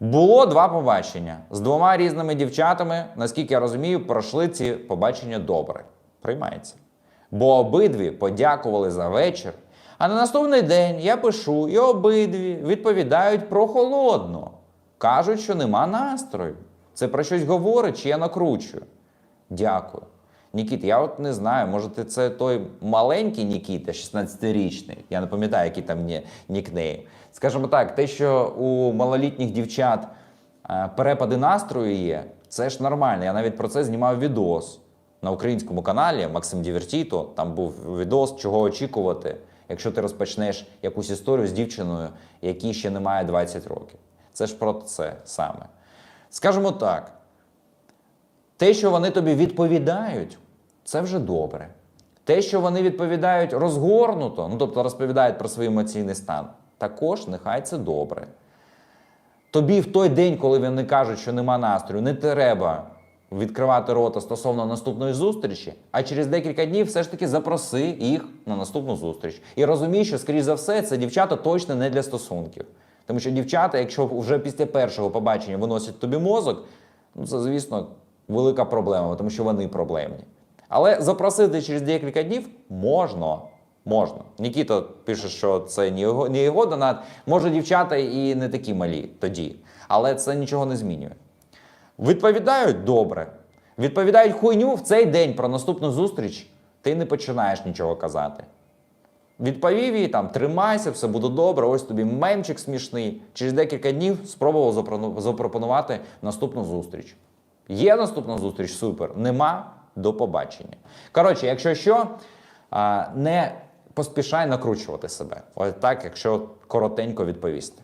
Було два побачення з двома різними дівчатами. Наскільки я розумію, пройшли ці побачення добре. Приймається. Бо обидві подякували за вечір. А на наступний день я пишу, і обидві відповідають про холодно. Кажуть, що нема настрою. Це про щось говорить, чи я накручую. Дякую. Нікіт, я от не знаю, може це той маленький Нікіта, 16-річний. Я не пам'ятаю, який там ні, нікнейм. Скажімо так, те, що у малолітніх дівчат е, перепади настрою є, це ж нормально. Я навіть про це знімав відос на українському каналі Максим Дівертіто. Там був відос, чого очікувати, якщо ти розпочнеш якусь історію з дівчиною, якій ще немає 20 років. Це ж про це саме. Скажімо так, те, що вони тобі відповідають, це вже добре. Те, що вони відповідають розгорнуто, ну тобто розповідають про свій емоційний стан, також нехай це добре. Тобі в той день, коли вони кажуть, що нема настрою, не треба відкривати рота стосовно наступної зустрічі, а через декілька днів все ж таки запроси їх на наступну зустріч. І розумій, що, скоріш за все, це дівчата точно не для стосунків. Тому що дівчата, якщо вже після першого побачення виносять тобі мозок, ну це, звісно, велика проблема, тому що вони проблемні. Але запросити через декілька днів можна. Можна. Нікіта пише, що це не його, не його донат. Може, дівчата і не такі малі тоді. Але це нічого не змінює. Відповідають добре. Відповідають хуйню в цей день про наступну зустріч. Ти не починаєш нічого казати. Відповів їй там, тримайся, все буде добре. Ось тобі мемчик смішний. Через декілька днів спробував запропонувати наступну зустріч. Є наступна зустріч, супер. Нема до побачення. Коротше, якщо що, не поспішай накручувати себе. Ось так, якщо коротенько відповісти.